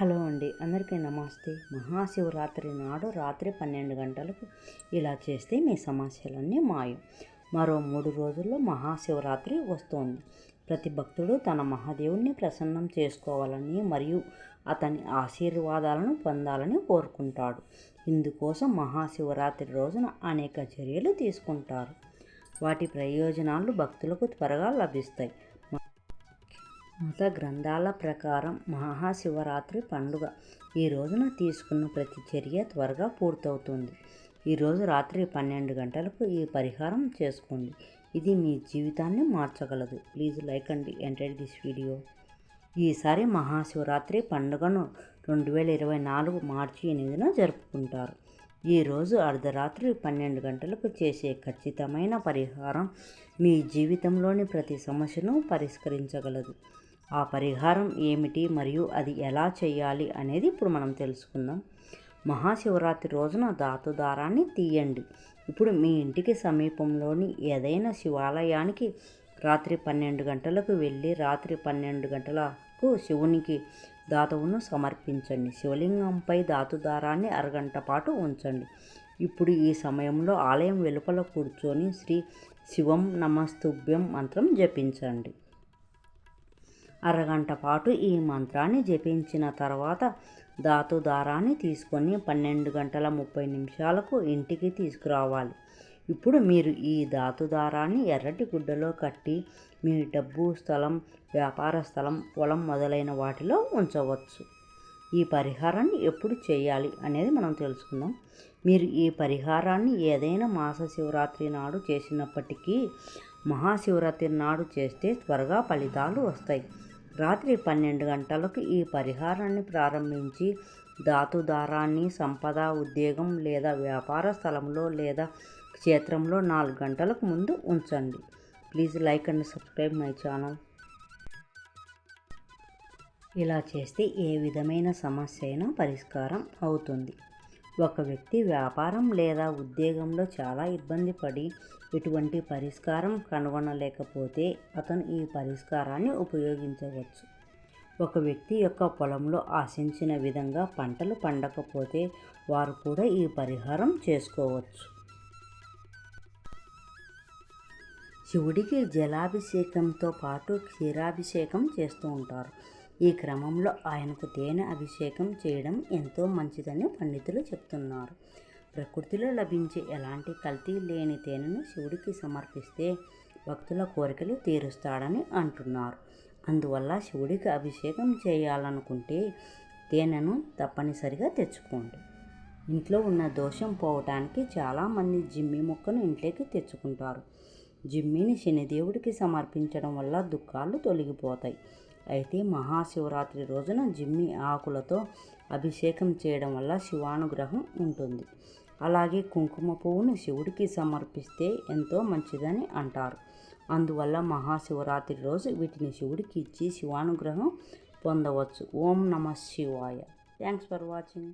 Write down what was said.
Hello అండి. అందరికీ నమస్తే. మహాశివరాత్రి నాడు రాత్రి పన్నెండు గంటలకు ఇలా చేస్తే మీ సమస్యలన్నీ మాయం. మరో మూడు రోజుల్లో మహాశివరాత్రి వస్తోంది. ప్రతి భక్తుడు తన మహాదేవుణ్ణి ప్రసన్నం చేసుకోవాలని మరియు అతని ఆశీర్వాదాలను పొందాలని కోరుకుంటాడు. ఇందుకోసం మహాశివరాత్రి రోజున అనేక చర్యలు తీసుకుంటారు. వాటి ప్రయోజనాలు భక్తులకు త్వరగా లభిస్తాయి. మత గ్రంథాల ప్రకారం మహాశివరాత్రి పండుగ. ఈ రోజున తీసుకున్న ప్రతి చర్య త్వరగా పూర్తవుతుంది. ఈరోజు రాత్రి పన్నెండు గంటలకు ఈ పరిహారం చేసుకోండి. ఇది మీ జీవితాన్ని మార్చగలదు. ప్లీజ్ లైక్ అండి ఎంటర్ దిస్ వీడియో. ఈసారి మహాశివరాత్రి పండుగను రెండు వేల ఇరవై నాలుగు మార్చి ఎనిమిదిన జరుపుకుంటారు. ఈరోజు అర్ధరాత్రి పన్నెండు గంటలకు చేసే ఖచ్చితమైన పరిహారం మీ జీవితంలోని ప్రతి సమస్యను పరిష్కరించగలదు. ఆ పరిహారం ఏమిటి మరియు అది ఎలా చేయాలి అనేది ఇప్పుడు మనం తెలుసుకుందాం. మహాశివరాత్రి రోజున ధాతు దారాన్ని తీయండి. ఇప్పుడు మీ ఇంటికి సమీపంలోని ఏదైనా శివాలయానికి రాత్రి పన్నెండు గంటలకు వెళ్ళి రాత్రి పన్నెండు గంటలకు శివునికి ధాతువును సమర్పించండి. శివలింగంపై ధాతు దారాన్ని అరగంట పాటు ఉంచండి. ఇప్పుడు ఈ సమయంలో ఆలయం వెలుపల కూర్చొని శ్రీ శివం నమస్తుభ్యం మంత్రం జపించండి. అరగంట పాటు ఈ మంత్రాన్ని జపించిన తర్వాత ధాతు దారాన్ని తీసుకొని పన్నెండు గంటల ముప్పై నిమిషాలకు ఇంటికి తీసుకురావాలి. ఇప్పుడు మీరు ఈ ధాతు దారాన్ని ఎర్రటి గుడ్డలో కట్టి మీ డబ్బు స్థలం వ్యాపార స్థలం పొలం మొదలైన వాటిలో ఉంచవచ్చు. ఈ పరిహారాన్ని ఎప్పుడు చేయాలి అనేది మనం తెలుసుకుందాం. మీరు ఈ పరిహారాన్ని ఏదైనా మాస శివరాత్రి నాడు చేసినప్పటికీ మహాశివరాత్రి నాడు చేస్తే త్వరగా ఫలితాలు వస్తాయి. రాత్రి పన్నెండు గంటలకు ఈ పరిహారాన్ని ప్రారంభించి ధాతు దారాన్ని సంపద ఉద్యోగం లేదా వ్యాపార స్థలంలో లేదా క్షేత్రంలో నాలుగు గంటలకు ముందు ఉంచండి. Please like and subscribe my channel. ఇలా చేస్తే ఏ విధమైన సమస్య అయినా పరిష్కారం అవుతుంది. ఒక వ్యక్తి వ్యాపారం లేదా ఉద్యోగంలో చాలా ఇబ్బంది పడి ఇటువంటి పరిష్కారం కనుగొనలేకపోతే అతను ఈ పరిష్కారాన్ని ఉపయోగించవచ్చు. ఒక వ్యక్తి యొక్క పొలంలో ఆశించిన విధంగా పంటలు పండకపోతే వారు కూడా ఈ పరిహారం చేసుకోవచ్చు. శివుడికి జలాభిషేకంతో పాటు క్షీరాభిషేకం చేస్తూ ఉంటారు. ఈ క్రమంలో ఆయనకు తేనె అభిషేకం చేయడం ఎంతో మంచిదని పండితులు చెప్తున్నారు. ప్రకృతిలో లభించే ఎలాంటి కల్తీ లేని తేనెను శివుడికి సమర్పిస్తే భక్తుల కోరికలు తీరుస్తాడని అంటున్నారు. అందువల్ల శివుడికి అభిషేకం చేయాలనుకుంటే తేనెను తప్పనిసరిగా తెచ్చుకోండి. ఇంట్లో ఉన్న దోషం పోవటానికి చాలామంది జిమ్మి మొక్కను ఇంట్లోకి తెచ్చుకుంటారు. జిమ్మిని శనిదేవుడికి సమర్పించడం వల్ల దుఃఖాలు తొలగిపోతాయి. అయితే మహాశివరాత్రి రోజున జిమ్మి ఆకులతో అభిషేకం చేయడం వల్ల శివానుగ్రహం ఉంటుంది. అలాగే కుంకుమ పువ్వును శివుడికి సమర్పిస్తే ఎంతో మంచిదని అంటారు. అందువల్ల మహాశివరాత్రి రోజు వీటిని శివుడికి ఇచ్చి శివానుగ్రహం పొందవచ్చు. ఓం నమ శివాయ. Thanks for watching.